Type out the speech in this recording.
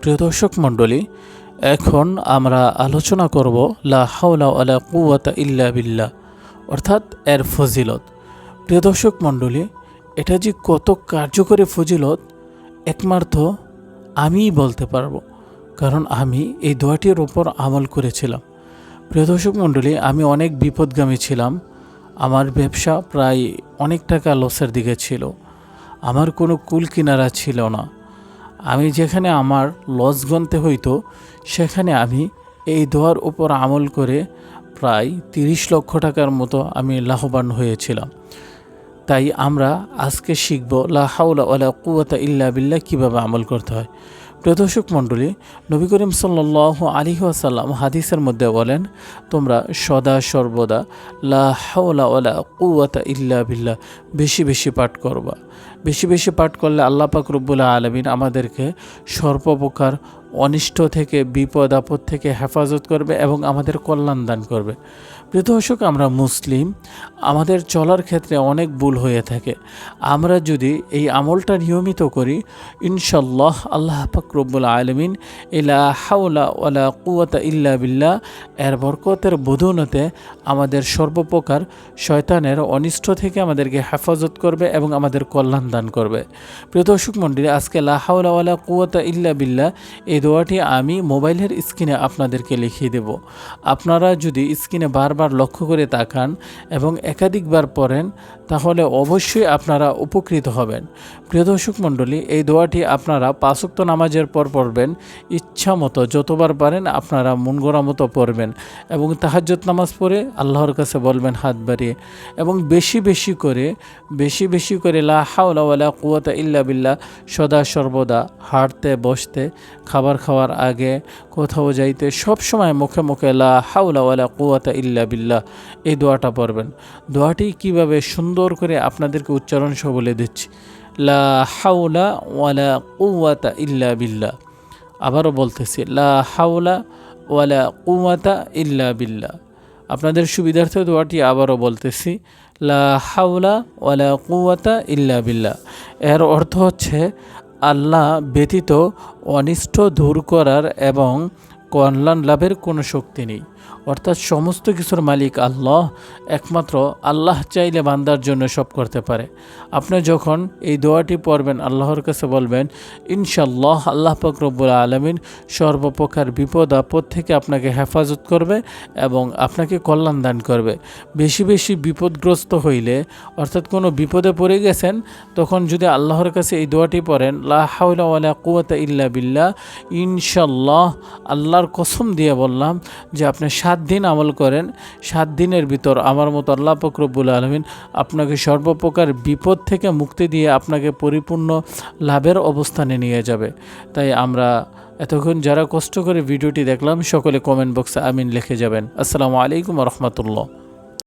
প্রিয় দর্শক মণ্ডলী, এখন আমরা আলোচনা করব লা হাওলা ওয়ালা কুওয়াতা ইল্লা বিল্লাহ, অর্থাৎ এর ফজিলত। প্রিয় দর্শক মণ্ডলী, এটা যে কত কার্যকরী ফজিলত, একমাত্র আমিই বলতে পারব, কারণ আমি এই দোয়াটির ওপর আমল করেছিলাম। প্রিয় দর্শক মণ্ডলী, আমি অনেক বিপদগামী ছিলাম। আমার ব্যবসা প্রায় অনেক টাকা লসের দিকে ছিল। আমার কোনো কুল কিনারা ছিল না। আমি যেখানে আমার লজ গণতে হইতো, সেখানে আমি এই দোয়ার উপর আমল করে প্রায় তিরিশ লক্ষ টাকার মতো আমি লাভবান হয়েছিলাম। তাই আমরা আজকে শিখব, লা হাউলা ওয়ালা কুয়াতা ইল্লা বিল্লাহ কীভাবে আমল করতে হয়। প্রদর্শক মণ্ডলী, নবী করিম সাল্লাহ আলী আসাল্লাম হাদিসের মধ্যে বলেন, তোমরা সদা সর্বদা লা হাওলা ওয়ালা কুয়াতা ইল্লা বিল্লাহ বেশি বেশি পাঠ করবা। বেশি বেশি পাঠ করলে আল্লাহ পাক রব্বুল আলমিন আমাদেরকে সর্বপ্রকার অনিষ্ট থেকে, বিপদ, আপদ থেকে হেফাজত করবে এবং আমাদের কল্যাণ দান করবে। প্রিয় আমরা মুসলিম, আমাদের চলার ক্ষেত্রে অনেক ভুল হয়ে থাকে। আমরা যদি এই আমলটা নিয়মিত করি ইনশাল্লাহ আল্লাহ পাক রব্বুল আলমিন ইলা হাওলা ওয়ালা কুয়াতা ইল্লা বিল্লা এর বরকতের বোধনতে আমাদের সর্বপ্রকার শয়তানের অনিষ্ট থেকে আমাদেরকে হেফাজত করবে এবং আমাদের কল্যাণ দান করবে। প্রিয় দর্শক আজকে লা ওয়ালা কুয়াতা ইল্লা বিল্লা এই দোয়াটি আমি মোবাইলের স্ক্রিনে আপনাদেরকে লিখিয়ে দেব। আপনারা যদি স্ক্রিনে বারবার লক্ষ্য করে তাকান এবং একাধিকবার পড়েন, তাহলে অবশ্যই আপনারা উপকৃত হবেন। প্রিয় দর্শক মণ্ডলী, এই দোয়াটি আপনারা পাঁচক্ত নামাজের পর পড়বেন। ইচ্ছা মতো যতবার পারেন আপনারা মন গড়া মতো পড়বেন এবং তাহাজ্জত নামাজ পড়ে আল্লাহর কাছে বলবেন হাত বাড়িয়ে এবং বেশি বেশি করে, বেশি বেশি করে লা হাওলা কুয়াতা ইল্লা বিল্লাহ সদা সর্বদা হাঁটতে, বসতে, খাবার খাওয়ার আগে কোথাও যাইতে সব সময় মুখে মুখে লা হাওলা ওয়ালা কুয়াতা ইল্লা বিল্লাহ এই দোয়াটা পড়বেন। দোয়াটি কীভাবে সুন্দর করে আপনাদেরকে উচ্চারণ সহ বলে দিচ্ছি। লা হাওলা ওয়ালা কুয়াতা ইল্লা বিল্লাহ। আবারও বলতেছি, লা হাওলা ওয়ালা কুয়াতা ইল্লা বিল্লাহ। আপনাদের সুবিধার্থে দোয়াটি আবারও বলতেছি, লা হাওলা ওয়ালা কুয়াতা ইল্লা বিল্লাহ। এর অর্থ হচ্ছে আল্লাহ ব্যতীত অনিষ্ট দূর করার এবং কল্যাণ লাভের কোনো শক্তি নেই। অর্থাৎ সমস্ত কিছুর মালিক আল্লাহ, একমাত্র আল্লাহ চাইলে বান্দার জন্য সব করতে পারে। আপনি যখন এই দোয়াটি পড়বেন, আল্লাহর কাছে বলবেন ইনশাল্লাহ আল্লাহ পাকরব্বুল আলমিন সর্বপ্রকার বিপদ, আপদ থেকে আপনাকে হেফাজত করবে এবং আপনাকে কল্যাণ দান করবে। বেশি বেশি বিপদগ্রস্ত হইলে, অর্থাৎ কোনো বিপদে পড়ে গেছেন, তখন যদি আল্লাহর কাছে এই দোয়াটি পড়েন, লা হাউলা ওয়ালা কুয়াতা ইল্লা বিল্লাহ ইনশাল্লাহ আল্লাহর কসম দিয়ে বললাম যে আপনি সাত দিন আমল করেন, সাত দিনের ভিতর আমার মতো আল্লাহ ফকরবুল আলমিন আপনাকে সর্বপ্রকার বিপদ থেকে মুক্তি দিয়ে আপনাকে পরিপূর্ণ লাভের অবস্থানে নিয়ে যাবে। তাই আমরা এতক্ষণ যারা কষ্ট করে ভিডিওটি দেখলাম, সকলে কমেন্ট বক্সে আমিন লিখে যাবেন। আসসালামু আলাইকুম রহমতুল্লাহ।